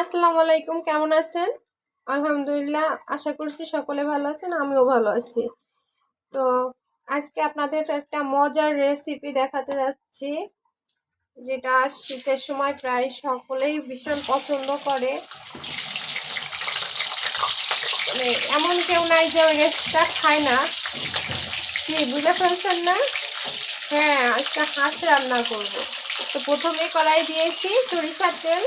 আসসালামু আলাইকুম, কেমন আছেন? আলহামদুলিল্লাহ, আশা করছি সকলে ভালো আছেন, আমিও ভালো আছি। তো আজকে আপনাদের একটা মজার রেসিপি দেখাতে যাচ্ছি, যেটা শীতের সময় প্রায় সকলেই ভীষণ পছন্দ করে। মানে এমন কেউ নাই যে ওই রেসিপিটা খায় না। কি, বুঝে ফেলছেন না? হ্যাঁ আজকে হাঁস রান্না করব। তো প্রথমে কড়াই দিয়েছি সরিষার তেল।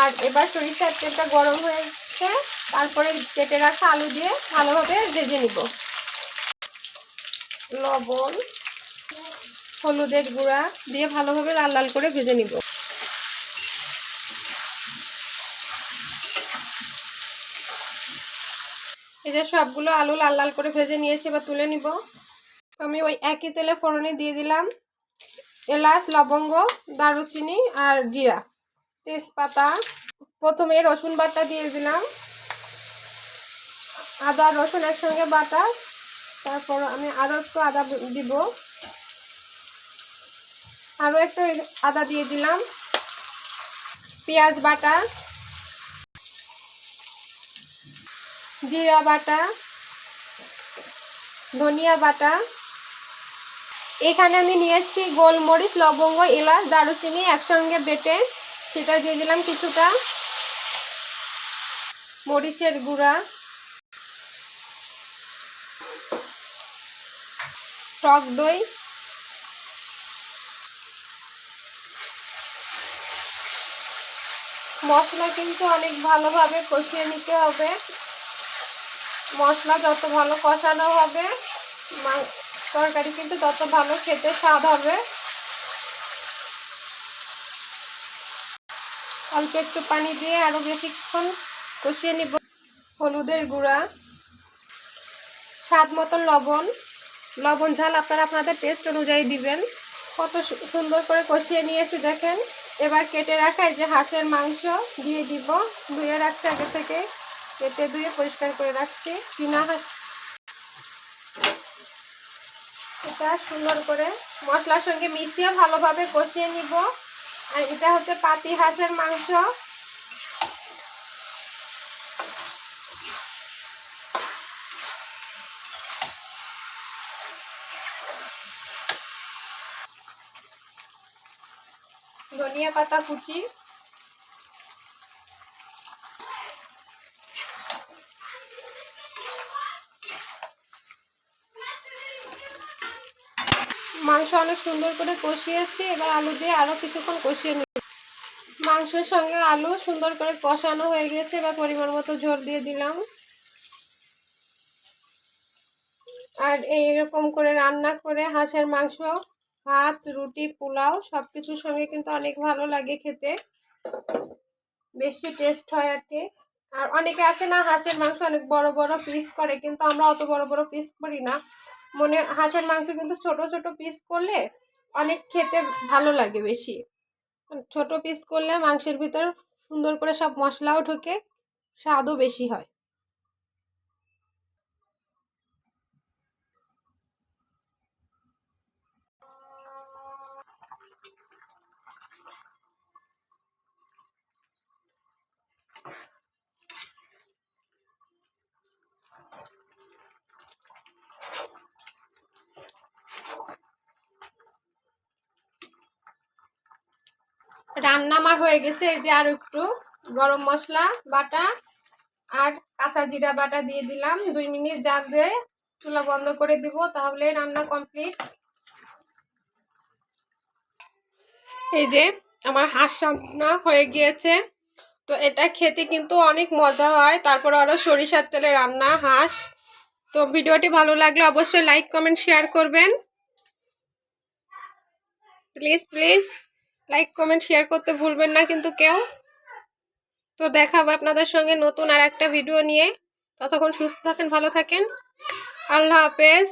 আর এবার সরিষার তেলটা গরম হয়েছে, তারপরে কেটে রাখা আলু দিয়ে ভালোভাবে ভেজে নিব। লবণ, হলুদের গুঁড়া দিয়ে ভালোভাবে লাল লাল করে ভেজে নিব। এই যে সবগুলো আলু লাল লাল করে ভেজে নিয়েছি, এবার তুলে নিব। আমি ওই একই তেলে ফোড়নে দিয়ে দিলাম এলাচ, লবঙ্গ, দারুচিনি আর জিরা। তেজপাতা, প্রথমে রসুন বাটা দিয়ে দিলাম। আদা, রসুন একসঙ্গে বাটা, তারপর আমি আরও একটু আদা দিব। আরও একটু আদা দিয়ে দিলাম। পেঁয়াজ বাটা, জিরা বাটা, ধনিয়া বাটা। এখানে আমি নিয়েছি গোলমরিচ, লবঙ্গ, এলাচ, দারুচিনি একসঙ্গে বেটে সেটা দিয়ে দিলাম কিছুটা। মরিচের গুঁড়া। টক দই। মশলা কিন্তু অনেক ভালোভাবে কষিয়ে নিতে হবে। মশলা যত ভালো কষানো হবে তরকারি কিন্তু তত ভালো খেতে স্বাদ হবে। অল্প একটু পানি দিয়ে আরও বেশিক্ষণ কষিয়ে নিব। হলুদের গুঁড়া, স্বাদ মতন লবণ। লবণ, ঝাল আপনারা আপনাদের টেস্ট অনুযায়ী দিবেন। কত সুন্দর করে কষিয়ে নিয়েছি, দেখেন। এবার কেটে রাখা যে হাঁসের মাংস দিয়ে দিব। ধুয়ে রাখছি আগে থেকে। কেটে ধুয়ে পরিষ্কার করে রাখছি। চীনা হাঁস এটা সুন্দর করে মশলার সঙ্গে মিশিয়ে ভালোভাবে কষিয়ে নিব। আর এটা হচ্ছে পাতি হাঁসের মাংস। ধনিয়া পাতা কুচি। মাংস অনেক সুন্দর করে কষিয়েছি, এবার আলু দিয়ে আরও কিছুক্ষণ কষিয়ে নিই মাংসের সঙ্গে আলু সুন্দর করে কষানো হয়ে গেছে, এবার পরিমাণ মতো ঝোল দিয়ে দিলাম। আর এইরকম করে রান্না করে হাঁসের মাংস, ভাত, রুটি, পোলাও সব কিছুর সঙ্গে কিন্তু অনেক ভালো লাগে খেতে। বেশি টেস্ট হয় আর কি। আর অনেকে আছে না, হাঁসের মাংস অনেক বড় বড় পিস করে, কিন্তু আমরা অত বড় বড় পিস করি না। মনে, হাঁসের মাংস কিন্তু ছোট ছোট পিস করলে অনেক খেতে ভালো লাগে বেশি। ছোট পিস করলে মাংসের ভিতর সুন্দর করে সব মশলাও ঢোকে, স্বাদও বেশি হয়। রান্না আমার হয়ে গেছে, এই যে আর একটু গরম মশলা, বাটা আর কাঁচা জিরা বাটা দিয়ে দিলাম। দুই মিনিট জাল দিয়ে চুলা বন্ধ করে দিব, তাহলে রান্না কমপ্লিট এই যে আমার হাঁস রান্না হয়ে গিয়েছে। তো এটা খেতে কিন্তু অনেক মজা হয়। তারপর আরও সরিষার তেলে রান্না হাঁস। তো ভিডিওটি ভালো লাগলে অবশ্যই লাইক কমেন্ট শেয়ার করবেন। Please please like comment share করতে ভুলবেন না কিন্তু কেউ। তো দেখাবো আপনাদের সঙ্গে নতুন আর একটা ভিডিও নিয়ে। ততক্ষণ সুস্থ থাকেন, ভালো থাকেন। আল্লাহ হাফেজ।